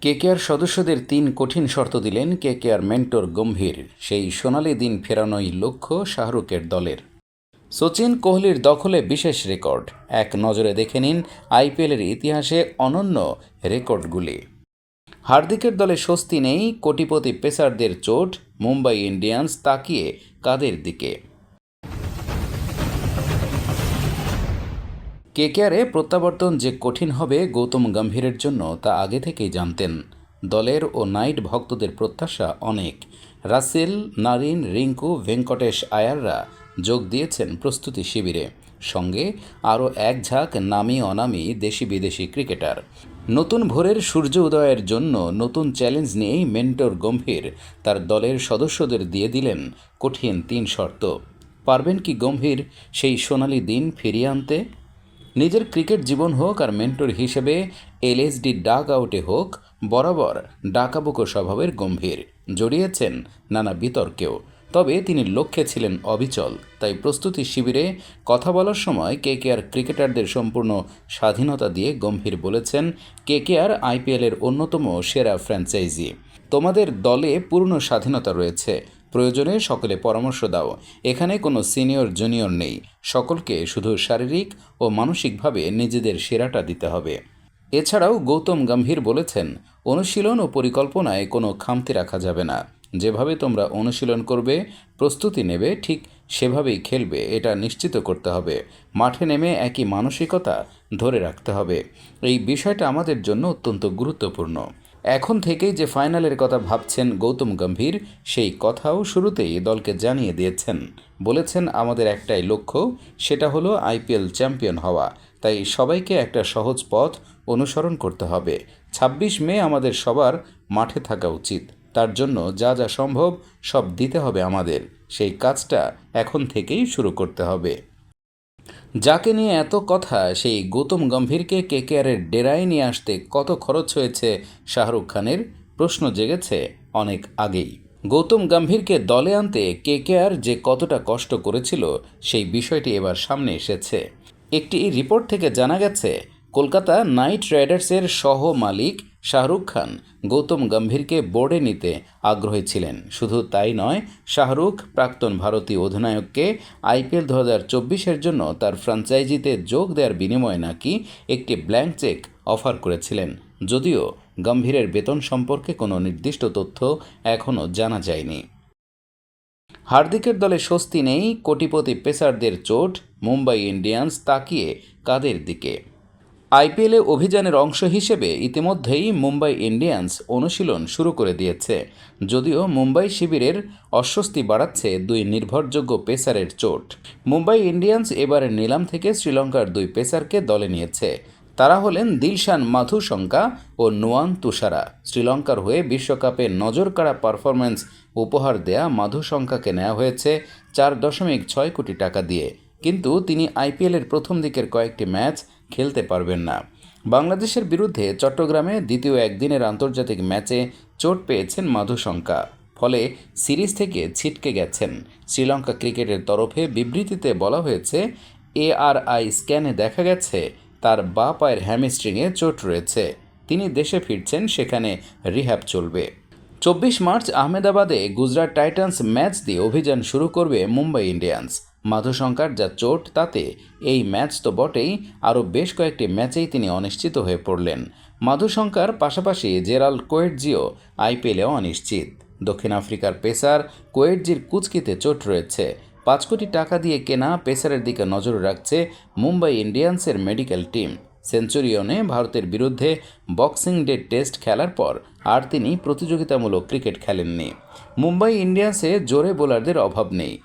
KKR সদস্যদের তিন কঠিন শর্ত দিলেন কেকেআর মেন্টর গম্ভীর। সেই সোনালি দিন ফেরানোই লক্ষ্য শাহরুখের দলের। সচিন কোহলির দখলে বিশেষ রেকর্ড। এক নজরে দেখে নিন আইপিএলের ইতিহাসে অনন্য রেকর্ডগুলি। হার্দিকের দলে স্বস্তি নেই, কোটিপতি পেসারদের চোট, মুম্বাই ইন্ডিয়ান্স তাকিয়ে কাদের দিকে। কেকেআরে প্রত্যাবর্তন যে কঠিন হবে গৌতম গম্ভীরের জন্য তা আগে থেকেই জানতেন। দলের ও নাইট ভক্তদের প্রত্যাশা অনেক। রাসেল, নারিন, রিঙ্কু, ভেঙ্কটেশ আয়াররা যোগ দিয়েছেন প্রস্তুতি শিবিরে। সঙ্গে আরও এক ঝাঁক নামি অনামি দেশি বিদেশি ক্রিকেটার। নতুন ভোরের সূর্য উদয়ের জন্য নতুন চ্যালেঞ্জ নিয়েই মেন্টর গম্ভীর তার দলের সদস্যদের দিয়ে দিলেন কঠিন তিন শর্ত। পারবেন কি গম্ভীর সেই সোনালি দিন ফিরিয়ে আনতে? নিজের ক্রিকেট জীবন হোক আর মেন্টর হিসেবে এলএসডি ডাক আউটে হোক, বরাবর ডাকাবুকো স্বভাবের গম্ভীর। জড়িয়েছেন নানা বিতর্কেও। তবে তিনি লক্ষ্যে ছিলেন অবিচল। তাই প্রস্তুতি শিবিরে কথা বলার সময় কেকেআর ক্রিকেটারদের সম্পূর্ণ স্বাধীনতা দিয়ে গম্ভীর বলেছেন, কেকেআর আইপিএলের অন্যতম সেরা ফ্র্যাঞ্চাইজি। তোমাদের দলে পূর্ণ স্বাধীনতা রয়েছে। প্রয়োজনে সকলে পরামর্শ দাও। এখানে কোনো সিনিয়র, জুনিয়র নেই। সকলকে শুধু শারীরিক ও মানসিকভাবে নিজেদের সেরাটা দিতে হবে। এছাড়াও গৌতম গম্ভীর বলেছেন, অনুশীলন ও পরিকল্পনায় কোনো খামতি রাখা যাবে না। যেভাবে তোমরা অনুশীলন করবে, প্রস্তুতি নেবে, ঠিক সেভাবেই খেলবে, এটা নিশ্চিত করতে হবে। মাঠে নেমে একই মানসিকতা ধরে রাখতে হবে। এই বিষয়টা আমাদের জন্য অত্যন্ত গুরুত্বপূর্ণ। এখন থেকেই যে ফাইনালের কথা ভাবছেন গৌতম গম্ভীর, সেই কথাও শুরুতেই দলকে জানিয়ে দিয়েছেন। বলেছেন, আমাদের একটাই লক্ষ্য, সেটা হলো আইপিএল চ্যাম্পিয়ন হওয়া। তাই সবাইকে একটা সহজ পথ অনুসরণ করতে হবে। ছাব্বিশ মে আমাদের সবার মাঠে থাকা উচিত। তার জন্য যা যা সম্ভব সব দিতে হবে আমাদের। সেই কাজটা এখন থেকেই শুরু করতে হবে। যাকে নিয়ে এত কথা, সেই গৌতম গম্ভীরকে কেকেআরের ডেরায় নিয়ে আসতে কত খরচ হয়েছে শাহরুখ খানের? প্রশ্ন জেগেছে অনেক আগেই। গৌতম গম্ভীরকে দলে আনতে কেকেআর যে কতটা কষ্ট করেছিল, সেই বিষয়টি এবার সামনে এসেছে। একটি রিপোর্ট থেকে জানা গেছে, কলকাতা নাইট রাইডার্সের সহ মালিক শাহরুখ খান গৌতম গম্ভীরকে বোর্ডে নিতে আগ্রহী ছিলেন। শুধু তাই নয়, শাহরুখ প্রাক্তন ভারতীয় অধিনায়ককে আইপিএল দু হাজার চব্বিশের জন্য তার ফ্র্যাঞ্চাইজিতে যোগ দেওয়ার বিনিময়ে নাকি একটি ব্ল্যাঙ্ক চেক অফার করেছিলেন। যদিও গম্ভীরের বেতন সম্পর্কে কোনো নির্দিষ্ট তথ্য এখনও জানা যায়নি। হার্দিকের দলে স্বস্তি নেই, কোটিপতি পেসারদের চোট, মুম্বাই ইন্ডিয়ান্স তাকিয়ে কাদের দিকে? আইপিএলে অভিযানের অংশ হিসেবে ইতিমধ্যেই মুম্বাই ইন্ডিয়ান্স অনুশীলন শুরু করে দিয়েছে। যদিও মুম্বাই শিবিরের অস্বস্তি বাড়াচ্ছে দুই নির্ভরযোগ্য পেসারের চোট। মুম্বাই ইন্ডিয়ান্স এবারের নিলাম থেকে শ্রীলঙ্কার দুই পেসারকে দলে নিয়েছে। তারা হলেন দিলশান মাথুশঙ্কা ও নোয়ান তুষারা। শ্রীলঙ্কার হয়ে বিশ্বকাপে নজরকাড়া পারফরম্যান্স উপহার দেয়া মাধুশঙ্কাকে নেওয়া হয়েছে চার দশমিক ছয় কোটি টাকা দিয়ে। কিন্তু তিনি আইপিএলের প্রথম দিকের কয়েকটি ম্যাচ খেলতে পারবেন না। বাংলাদেশের বিরুদ্ধে চট্টগ্রামে দ্বিতীয় একদিনের আন্তর্জাতিক ম্যাচে চোট পেয়েছেন মাধুশঙ্কা। ফলে সিরিজ থেকে ছিটকে গেছেন। শ্রীলঙ্কা ক্রিকেটের তরফে বিবৃতিতে বলা হয়েছে, এআরআই স্ক্যানে দেখা গেছে, তার বা পায়ের হ্যামস্ট্রিংয়ে চোট রয়েছে। তিনি দেশে ফিরছেন, সেখানে রিহ্যাব চলবে। চব্বিশ মার্চ আহমেদাবাদে গুজরাট টাইটান্স ম্যাচ দিয়ে অভিযান শুরু করবে মুম্বাই ইন্ডিয়ান্স। মাধুশঙ্কার যা চোট তাতে, এই ম্যাচ তো বটেই, আরও বেশ কয়েকটি ম্যাচেই তিনি অনিশ্চিত হয়ে পড়লেন। মাধুশঙ্কার পাশাপাশি জেরাল কোয়েটজিও আইপিএলেও অনিশ্চিত। দক্ষিণ আফ্রিকার পেসার কোয়েটজির কুচকিতে চোট রয়েছে। পাঁচ কোটি টাকা দিয়ে কেনা পেসারের দিকে নজর রাখছে মুম্বাই ইন্ডিয়ান্সের মেডিকেল টিম। সেঞ্চুরিয়নে ভারতের বিরুদ্ধে বক্সিং ডে টেস্ট খেলার পর আর তিনি প্রতিযোগিতামূলক ক্রিকেট খেলেননি। মুম্বাই ইন্ডিয়ান্সে জোরে বোলারদের অভাব নেই।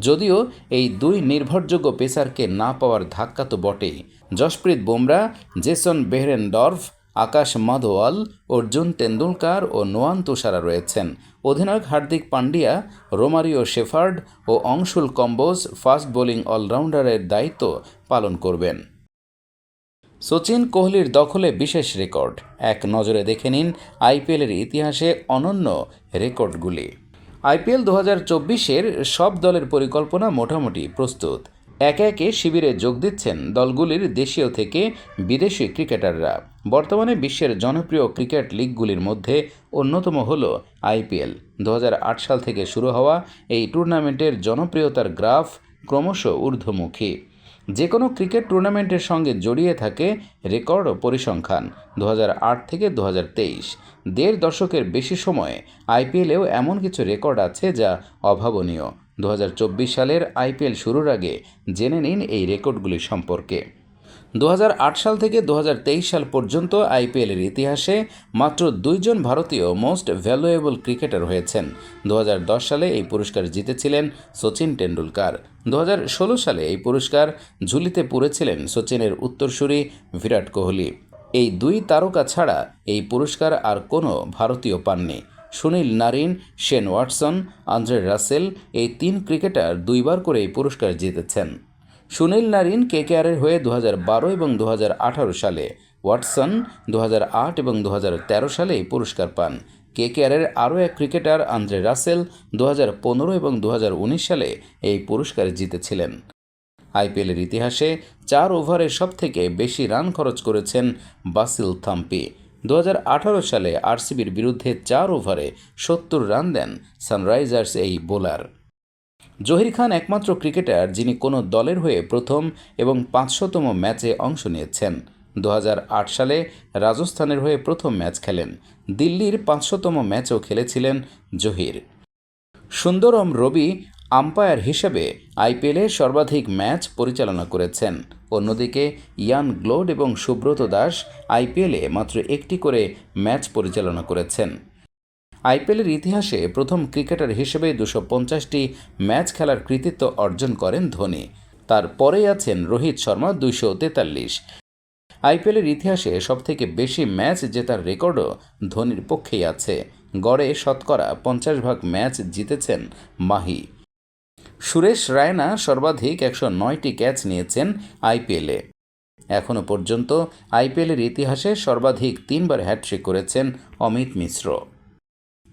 যদিও এই দুই নির্ভরযোগ্য পেসারকে না পাওয়ার ধাক্কা তো বটেই। জশপ্রীত বুমরা, জেসন বেহরেনডর্ফ, আকাশ মাধোয়াল অর্জুন তেন্ডুলকার ও নোয়ান তুষারা রয়েছেন। অধিনায়ক হার্দিক পান্ডিয়া রোমারিও শেফার্ড ও অংশুল কম্বোজ ফাস্ট বোলিং অলরাউন্ডারের দায়িত্ব পালন করবেন। সচিন কোহলির দখলে বিশেষ রেকর্ড। এক নজরে দেখে নিন আইপিএলের ইতিহাসে অনন্য রেকর্ডগুলি। আইপিএল দু হাজার চব্বিশের সব দলের পরিকল্পনা মোটামুটি প্রস্তুত। একে একে শিবিরে যোগ দিচ্ছেন দলগুলির দেশীয় থেকে বিদেশি ক্রিকেটাররা। বর্তমানে বিশ্বের জনপ্রিয় ক্রিকেট লিগগুলির মধ্যে অন্যতম হল আইপিএল। দু হাজার আট সাল থেকে শুরু হওয়া এই টুর্নামেন্টের জনপ্রিয়তার গ্রাফ ক্রমশ ঊর্ধ্বমুখী। যে কোনো ক্রিকেট টুর্নামেন্টের সঙ্গে জড়িয়ে থাকে রেকর্ড ও পরিসংখ্যান দু হাজার আট থেকে দু দেড় দশকের বেশি সময়ে আইপিএলেও এমন কিছু রেকর্ড আছে যা অভাবনীয়। দু হাজার চব্বিশ সালের আইপিএল শুরুর আগে জেনে নিন এই রেকর্ডগুলি সম্পর্কে। দু হাজার আট সাল থেকে দু হাজার তেইশ সাল পর্যন্ত আইপিএলের ইতিহাসে মাত্র দুইজন ভারতীয় মোস্ট ভ্যালুয়েবল ক্রিকেটার হয়েছেন। দু হাজার দশ সালে এই পুরস্কার জিতেছিলেন সচিন টেন্ডুলকার দু হাজার ষোলো সালে এই পুরস্কার ঝুলিতে পুরেছিলেন সচিনের উত্তরসূরি বিরাট কোহলি। এই দুই তারকা ছাড়া এই পুরস্কার আর কোনো ভারতীয় পাননি। Sunil Narine, Shane Watson, Andre Russell এই তিন ক্রিকেটার দুইবার করে এই পুরস্কার জিতেছেন। সুনীল নারিন কেকেআরের হয়ে দু বারো এবং দু হাজার আঠারো সালে, ওয়াটসন দু হাজার আট এবং দু সালে এই পুরস্কার পান। কেকেআরের আরও এক ক্রিকেটার আন্দ্রে রাসেল দু হাজার পনেরো এবং দু হাজার উনিশ সালে এই পুরস্কার জিতেছিলেন। আইপিএলের ইতিহাসে চার ওভারে সবথেকে বেশি রান খরচ করেছেন বাসিল থাম্পি। দু হাজার আঠারো সালে আরসিবির বিরুদ্ধে চার ওভারে সত্তর রান দেন সানরাইজার্স এই বোলার। জহির খান একমাত্র ক্রিকেটার যিনি কোনো দলের হয়ে প্রথম এবং পাঁচশোতম ম্যাচে অংশ নিয়েছেন। দু হাজার আট সালে রাজস্থানের হয়ে প্রথম ম্যাচ খেলেন। দিল্লির পাঁচশোতম ম্যাচও খেলেছিলেন জহির। সুন্দরম রবি আম্পায়ার হিসেবে আইপিএলে সর্বাধিক ম্যাচ পরিচালনা করেছেন। অন্যদিকে ইয়ান গ্লোড এবং সুব্রত দাস আইপিএলে মাত্র একটি করে ম্যাচ পরিচালনা করেছেন। আইপিএলের ইতিহাসে প্রথম ক্রিকেটার হিসেবে দুশো পঞ্চাশটি ম্যাচ খেলার কৃতিত্ব অর্জন করেন ধোনি। তার পরেই আছেন রোহিত শর্মা, দুইশো তেতাল্লিশ। আইপিএলের ইতিহাসে সবথেকে বেশি ম্যাচ জেতার রেকর্ডও ধোনির পক্ষেই আছে। গড়ে শতকরা পঞ্চাশ ভাগ ম্যাচ জিতেছেন মাহি। সুরেশ রায়না সর্বাধিক একশো নয়টি ক্যাচ নিয়েছেন আইপিএলে। এখনও পর্যন্ত আইপিএলের ইতিহাসে সর্বাধিক তিনবার হ্যাট্রিক করেছেন অমিত মিশ্র।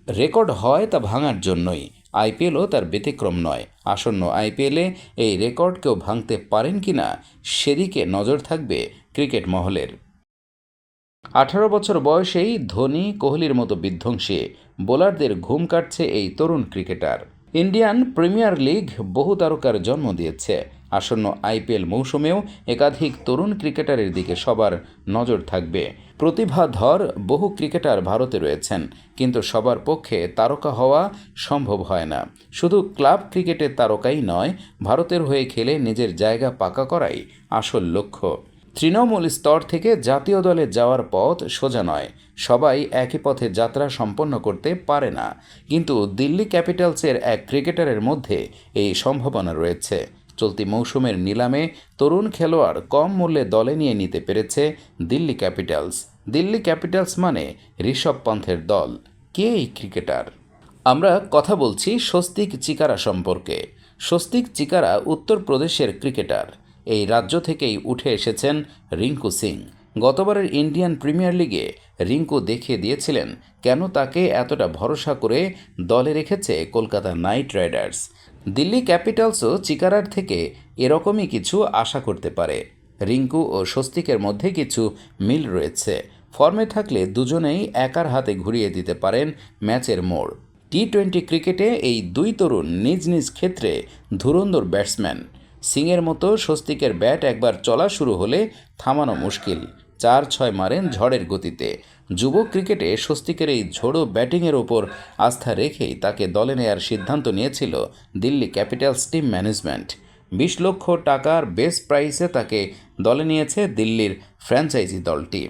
রেকর্ড হয় তা ভাঙার জন্যই। আইপিএলও তার ব্যতিক্রম নয়। আসন্ন আইপিএলে এই রেকর্ড কেউ ভাঙতে পারেন কি না, সেদিকে নজর থাকবে ক্রিকেট মহলের। আঠারো বছর বয়সেই ধোনি কোহলির মতো বিধ্বংসী। বোলারদের ঘুম কাটছে এই তরুণ ক্রিকেটার। ইন্ডিয়ান প্রিমিয়ার লিগ বহু তারকার জন্ম দিয়েছে। আসন্ন আইপিএল মৌসুমেও একাধিক তরুণ ক্রিকেটারের দিকে সবার নজর থাকবে। প্রতিভাধর বহু ক্রিকেটার ভারতে রয়েছেন, কিন্তু সবার পক্ষে তারকা হওয়া সম্ভব হয় না। শুধু ক্লাব ক্রিকেটের তারকাই নয়, ভারতের হয়ে খেলে নিজের জায়গা পাকা করাই আসল লক্ষ্য। তৃণমূল স্তর থেকে জাতীয় দলে যাওয়ার পথ সোজা নয়, সবাই একই পথে যাত্রা সম্পন্ন করতে পারে না। কিন্তু দিল্লি ক্যাপিটালসের এক ক্রিকেটারের মধ্যে এই সম্ভাবনা রয়েছে। চলতি মৌসুমের নিলামে তরুণ খেলোয়াড় কম মূল্যে দলে নিয়ে নিতে পেরেছে দিল্লি ক্যাপিটালস। দিল্লি ক্যাপিটালস মানে ঋষভ পন্থের দল। কে এই ক্রিকেটার? আমরা কথা বলছি স্বস্তিক চিকারা সম্পর্কে। স্বস্তিক চিকারা উত্তরপ্রদেশের ক্রিকেটার। এই রাজ্য থেকেই উঠে এসেছেন রিঙ্কু সিং। গতবারের ইন্ডিয়ান প্রিমিয়ার লিগে রিঙ্কু দেখিয়ে দিয়েছিলেন কেন তাকে এতটা ভরসা করে দলে রেখেছে কলকাতা নাইট রাইডার্স। দিল্লি ক্যাপিটালসও চিকারার থেকে এরকমই কিছু আশা করতে পারে। রিঙ্কু ও স্বস্তিকের মধ্যে কিছু মিল রয়েছে। ফর্মে থাকলে দুজনেই একার হাতে ঘুরিয়ে দিতে পারেন ম্যাচের মোড়। টি টোয়েন্টি ক্রিকেটে এই দুই তরুণ নিজ নিজ ক্ষেত্রে ধুরন্ধর ব্যাটসম্যান। সিংয়ের মতো স্বস্তিকের ব্যাট একবার চলা শুরু হলে থামানো মুশকিল। চার ছয় মারেন ঝড়ের গতিতে। যুব ক্রিকেটে স্বস্তিকের এই ঝোড়ো ব্যাটিংয়ের ওপর আস্থা রেখেই তাকে দলে নেয়ার সিদ্ধান্ত নিয়েছিল দিল্লি ক্যাপিটালস টিম ম্যানেজমেন্ট। বিশ লক্ষ টাকার বেস প্রাইসে তাকে দলে নিয়েছে দিল্লির ফ্র্যাঞ্চাইজি দলটি।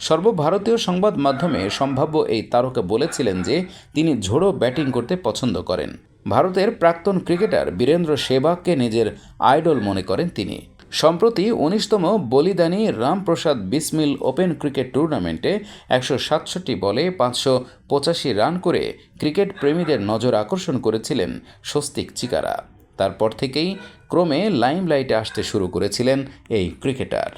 সর্বভারতীয় সংবাদ মাধ্যমে সম্ভাব্য এই তারকা বলেছিলেন যে তিনি ঝোড়ো ব্যাটিং করতে পছন্দ করেন। ভারতের প্রাক্তন ক্রিকেটার বীরেন্দ্র সেবাগকে নিজের আইডল মনে করেন তিনি। সম্প্রতি উনিশতম বলিদানী রামপ্রসাদ বিসমিল ওপেন ক্রিকেট টুর্নামেন্টে একশো সাতষট্টি বলে পাঁচশো পঁচাশি রান করে ক্রিকেট প্রেমীদের নজর আকর্ষণ করেছিলেন স্বস্তিক চিকারা। তারপর থেকেই ক্রমে লাইমলাইটে আসতে শুরু করেছিলেন এই ক্রিকেটার।